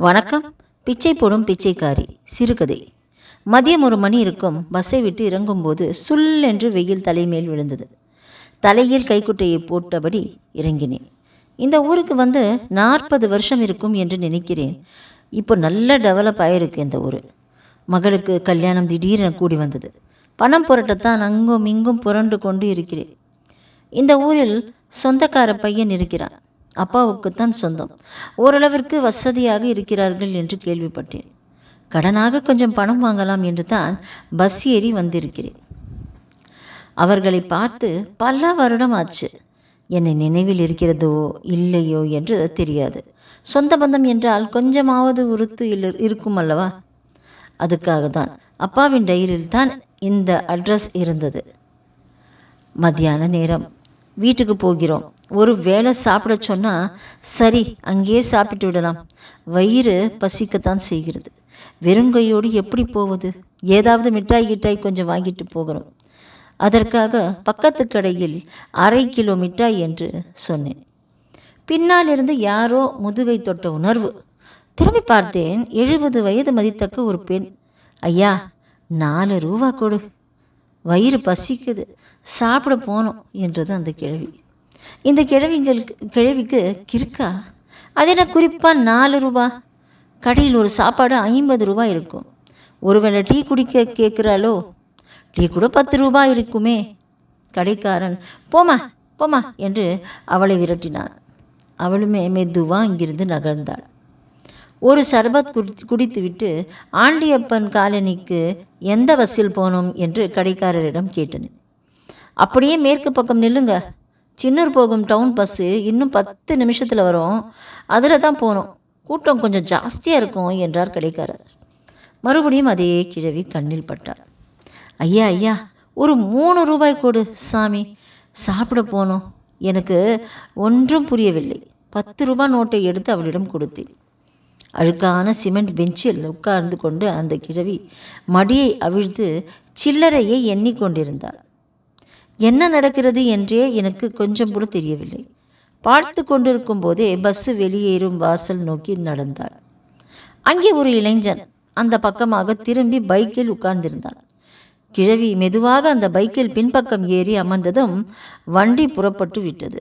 வணக்கம். பிச்சை போடும் பிச்சைக்காரி சிறுகதை. மதியம் ஒரு மணி இருக்கும். பஸ்ஸை விட்டு இறங்கும்போது சுல் என்று வெயில் தலைமேல் விழுந்தது. தலையில் கைக்குட்டையை போட்டபடி இறங்கினேன். இந்த ஊருக்கு வந்து நாற்பது வருஷம் இருக்கும் என்று நினைக்கிறேன். இப்போ நல்ல டெவலப் ஆயிருக்கு இந்த ஊர். மகளுக்கு கல்யாணம் திடீரென கூடி வந்தது. பணம் புரட்டத்தான் அங்கும் இங்கும் புரண்டு கொண்டு இருக்கிறேன். இந்த ஊரில் சொந்தக்கார பையன் இருக்கிறான். அப்பாவுக்குத்தான் சொந்தம். ஓரளவிற்கு வசதியாக இருக்கிறார்கள் என்று கேள்விப்பட்டேன். கடனாக கொஞ்சம் பணம் வாங்கலாம் என்று தான் பஸ் ஏறி வந்திருக்கிறேன். அவர்களை பார்த்து பல வருடம் ஆச்சு. என்னை நினைவில் இருக்கிறதோ இல்லையோ என்று தெரியாது. சொந்த பந்தம் என்றால் கொஞ்சமாவது உறுத்து இல்லை இருக்கும் அல்லவா? அதுக்காக தான் அப்பாவின் டைரியில் தான் இந்த அட்ரஸ் இருந்தது. மத்தியான நேரம். வீட்டுக்கு போகிறோம். ஒரு வேளை சாப்பிட சொன்னால் சரி அங்கேயே சாப்பிட்டு விடலாம். வயிறு பசிக்கத்தான் செய்கிறது. வெறுங்கையோடு எப்படி போவது? ஏதாவது மிட்டாய் கிட்டாய் கொஞ்சம் வாங்கிட்டு போகிறோம். அதற்காக பக்கத்து கடையில் அரை கிலோ மிட்டாய் என்று சொன்னேன். பின்னால் இருந்து யாரோ முதுகை தொட்ட உணர்வு. திரும்பி பார்த்தேன் எழுபது வயது மதித்தக்க ஒரு பெண். ஐயா நாலு ரூபா கொடு. வயிறு பசிக்குது சாப்பிட போனோம் என்றது அந்த கிழவி. இந்த கிழவிங்களுக்கு கிழவிக்கு கிறுக்கா? அது என்ன குறிப்பாக நாலு ரூபா? கடையில் ஒரு சாப்பாடு ஐம்பது ரூபாய் இருக்கும். ஒருவேளை டீ குடிக்க கேட்குறாளோ டீ கூட பத்து ரூபாய் இருக்குமே. கடைக்காரன் போமா போமா என்று அவளை விரட்டினான். அவளுமே மெதுவாக இங்கிருந்து நகர்ந்தாள். ஒரு சர்பத் குடித்துவிட்டு ஆண்டியப்பன் காலனிக்கு எந்த பஸ்ஸில் போனோம்? என்று கடைக்காரரிடம் கேட்டேன் அப்படியே மேற்கு பக்கம் நில்லுங்க. சின்னூர் போகும் டவுன் பஸ்ஸு இன்னும் பத்து நிமிஷத்தில் வரும். அதில் தான் போகணும் கூட்டம் கொஞ்சம் ஜாஸ்தியாக இருக்கும் என்றார் கடைக்காரர். மறுபடியும் அதே கிழவி கண்ணில் பட்டார் ஐயா ஐயா ஒரு மூணு ரூபாய் கொடு சாமி. சாப்பிட போனோம். எனக்கு ஒன்றும் புரியவில்லை. பத்து ரூபாய் நோட்டை எடுத்து அவளிடம் கொடுத்தேன். அழுக்கான சிமெண்ட் பெஞ்சில் உட்கார்ந்து கொண்டு அந்த கிழவி மடியை அவிழ்த்து சில்லறையை எண்ணிக்கொண்டிருந்தாள் என்ன நடக்கிறது என்றே எனக்கு கொஞ்சம் கூட தெரியவில்லை. பார்த்து கொண்டிருக்கும் போதே பஸ்ஸு வெளியேறும் வாசல் நோக்கி நடந்தாள். அங்கே ஒரு இளைஞன் அந்த பக்கமாக திரும்பி பைக்கில் உட்கார்ந்திருந்தான். கிழவி மெதுவாக அந்த பைக்கில் பின்பக்கம் ஏறி அமர்ந்ததும் வண்டி புறப்பட்டு விட்டது.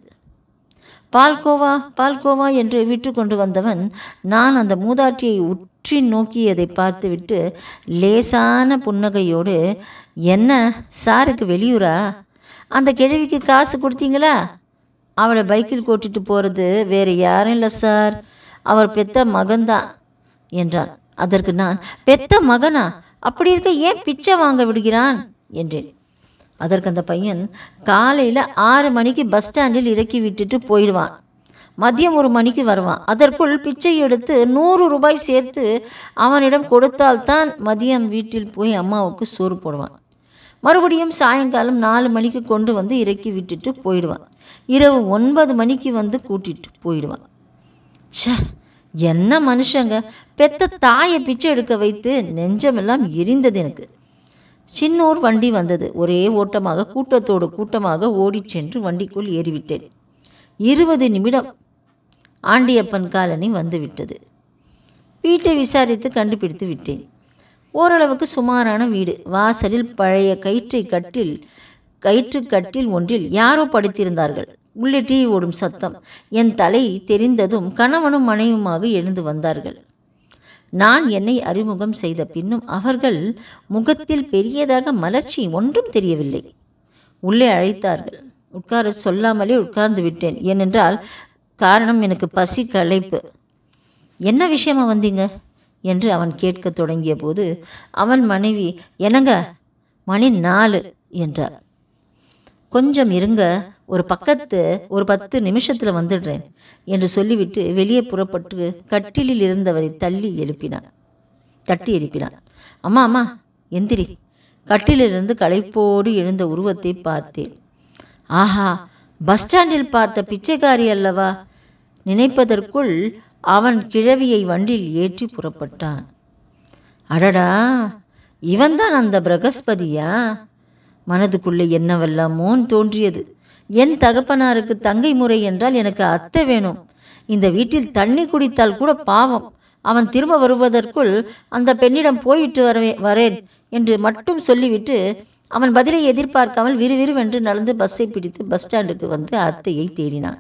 பால்கோவா பால்கோவா என்று விட்டு கொண்டு வந்தவன் நான் அந்த மூதாட்டியை உற்றி நோக்கியதை பார்த்துவிட்டு லேசான புன்னகையோடு என்ன சாருக்கு வெளியூரா? அந்த கிழவிக்கு காசு கொடுத்தீங்களா? அவளை பைக்கில் கூட்டிட்டு போகிறது வேறு யாரும் இல்லை சார். அவர் பெத்த மகன்தான் என்றான். அதற்கு நான் பெத்த மகனா? அப்படி இருக்க ஏன் பிச்சை வாங்க விடுகிறான்? என்றேன். அதற்கு அந்த பையன் காலையில் ஆறு மணிக்கு பஸ் ஸ்டாண்டில் இறக்கி விட்டுட்டு போயிடுவான். மதியம் ஒரு மணிக்கு வருவான். அதற்குள் பிச்சை எடுத்து நூறு ரூபாய் சேர்த்து அவனிடம் கொடுத்தால்தான் மதியம் வீட்டில் போய் அம்மாவுக்கு சோறு போடுவான். மறுபடியும் சாயங்காலம் நாலு மணிக்கு கொண்டு வந்து இறக்கி விட்டுட்டு போயிடுவான். இரவு ஒன்பது மணிக்கு வந்து கூட்டிட்டு போயிடுவான். ச்சே என்ன மனுஷங்க. பெத்த தாயை பிச்சை எடுக்க வைத்து நெஞ்சமெல்லாம் எரிந்தது எனக்கு. சின்னோர் வண்டி வந்தது. ஒரே ஓட்டமாக கூட்டத்தோடு கூட்டமாக ஓடிச் சென்று வண்டிக்குள் ஏறிவிட்டேன். இருபது நிமிடம் ஆண்டியப்பன் காலனி வந்துவிட்டது. வீட்டை விசாரித்து கண்டுபிடித்து விட்டேன். ஓரளவுக்கு சுமாரான வீடு. வாசலில் பழைய கயிற்றை கட்டில் கயிற்று கட்டில் ஒன்றில் யாரோ படுத்திருந்தார்கள். உள்ளே டீ ஓடும் சத்தம். என் தலை தெரிந்ததும் கணவனும் மனைவியுமாக எழுந்து வந்தார்கள். நான் என்னை அறிமுகம் செய்த பின்னும் அவர்கள் முகத்தில் பெரியதாக மலர்ச்சி ஒன்றும் தெரியவில்லை. உள்ளே அழைத்தார்கள். உட்கார சொல்லாமலே உட்கார்ந்து விட்டேன். ஏனென்றால் காரணம் எனக்கு பசி களைப்பு. என்ன விஷயமா வந்தீங்க? என்று அவன் கேட்க தொடங்கிய போது அவன் மனைவி என்னங்க? மணி நாலு என்றார். கொஞ்சம் இருங்க. ஒரு பக்கத்து ஒரு பத்து நிமிஷத்தில் வந்துடுறேன் என்று சொல்லிவிட்டு வெளியே புறப்பட்டு கட்டிலில் இருந்தவரை தள்ளி எழுப்பினான். தட்டி எழுப்பினான். அம்மா அம்மா எந்திரி. கட்டிலிருந்து களைப்போடு எழுந்த உருவத்தை பார்த்தேன். ஆஹா பஸ் ஸ்டாண்டில் பார்த்த பிச்சைக்காரி அல்லவா? நினைப்பதற்குள் அவன் கிழவியை வண்டியில் ஏற்றி புறப்பட்டான். அடடா இவன்தான் அந்த பிரகஸ்பதியா? மனதுக்குள்ளே என்னவெல்லாமோன் தோன்றியது. என் தகப்பனாருக்கு தங்கை முறை என்றால் எனக்கு அத்தை வேணும். இந்த வீட்டில் தண்ணி குடித்தால் கூட பாவம். அவன் திரும்ப வருவதற்குள் அந்த பெண்ணிடம் போய்விட்டு வரவே வரேன் என்று மட்டும் சொல்லிவிட்டு அவன் பதிலை எதிர்பார்க்காமல் விறுவிறுவென்று நடந்து பஸ்ஸை பிடித்து பஸ் ஸ்டாண்டுக்கு வந்து அத்தையை தேடினான்.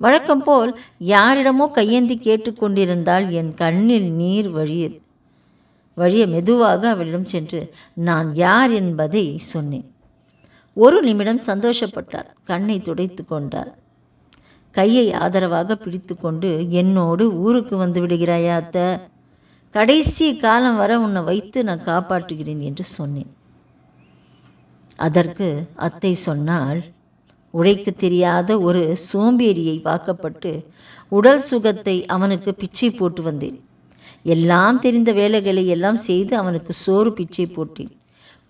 வழக்கம் போல் யாரிடமோ கையேந்தி கேட்டுக்கொண்டிருந்தால் என் கண்ணில் நீர் வழியது வழிய மெதுவாக அவளிடம் சென்று நான் யார் என்பதை சொன்னேன். ஒரு நிமிடம் சந்தோஷப்பட்டார். கண்ணை துடைத்து கொண்டார். கையை ஆதரவாக பிடித்து கொண்டு என்னோடு ஊருக்கு வந்து விடுகிறாயா அத்தை? கடைசி காலம் வர உன்னை வைத்து நான் காப்பாற்றுகிறேன் என்று சொன்னேன். அதற்கு அத்தை சொன்னால் உழைக்க தெரியாத ஒரு சோம்பேறியை பார்க்கப்பட்டு உடல் சுகத்தை அவனுக்கு பிச்சை போட்டு வந்தேன். எல்லாம் தெரிந்த வேலைகளை எல்லாம் செய்து அவனுக்கு சோறு பிச்சை போட்டேன்.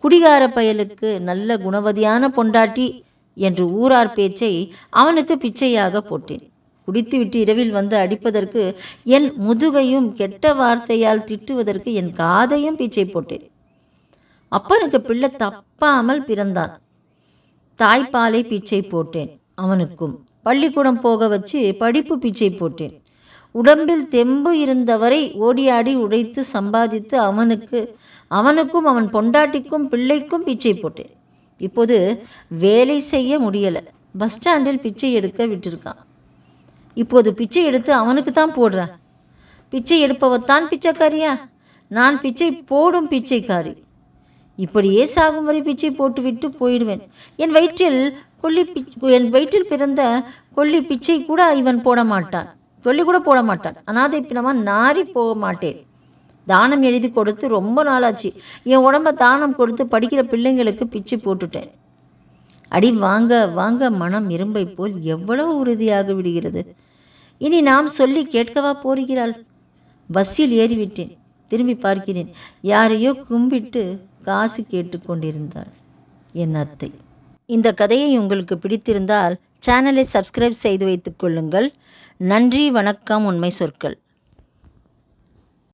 குடிகார பயலுக்கு நல்ல குணவதியான பொண்டாட்டி என்று ஊரார் பேச்சை அவனுக்கு பிச்சையாக போட்டேன். குடித்துவிட்டு இரவில் வந்து அடிப்பதற்கு என் முதுகையும் கெட்ட வார்த்தையால் திட்டுவதற்கு என் காதையும் பிச்சை போட்டேன். அப்பனுக்கு பிள்ளை தப்பாமல் பிறந்தான். தாய்ப்பாலை பிச்சை போட்டேன். அவனுக்கும் பள்ளிக்கூடம் போக வச்சு படிப்பு பிச்சை போட்டேன். உடம்பில் தெம்பு இருந்தவரை ஓடியாடி உழைத்து சம்பாதித்து அவனுக்கு அவனுக்கும் அவன் பொண்டாட்டிக்கும் பிள்ளைக்கும் பிச்சை போட்டேன். இப்போது வேலை செய்ய முடியலை. பஸ் ஸ்டாண்டில் பிச்சை எடுக்க விட்டிருக்கான். இப்போது பிச்சை எடுத்து அவனுக்கு தான் போடுறேன். பிச்சை எடுப்பவத்தான் பிச்சைக்காரியா? நான் பிச்சை போடும் பிச்சைக்காரி. இப்படியே சாகும் வரை பிச்சை போட்டுவிட்டு போயிடுவேன். என் வயிற்றில் கொல்லி பி- என் வயிற்றில் பிறந்த கொல்லி பிச்சை கூட இவன் போட மாட்டான். சொல்லி கூட போட மாட்டான் அனாதை பிணமா நாரி போக மாட்டேன் தானம் எழுதி கொடுத்து ரொம்ப நாளாச்சு. என் உடம்ப தானம் கொடுத்து படிக்கிற பிள்ளைங்களுக்கு பிச்சை போட்டுட்டேன். அடி வாங்க வாங்க மனம் இரும்பை போல் எவ்வளவு உறுதியாக விடுகிறது. இனி நாம் சொல்லி கேட்கவா போகிறாள் பஸ்ஸில் ஏறிவிட்டேன். திரும்பி பார்க்கிறேன். யாரையோ கும்பிட்டு காசு கேட்டுக்கொண்டிருந்தாள். என் அத்தை. இந்த கதையை உங்களுக்கு பிடித்திருந்தால் சேனலை சப்ஸ்கிரைப் செய்து வைத்துக் கொள்ளுங்கள். நன்றி வணக்கம் உண்மை சொற்கள்.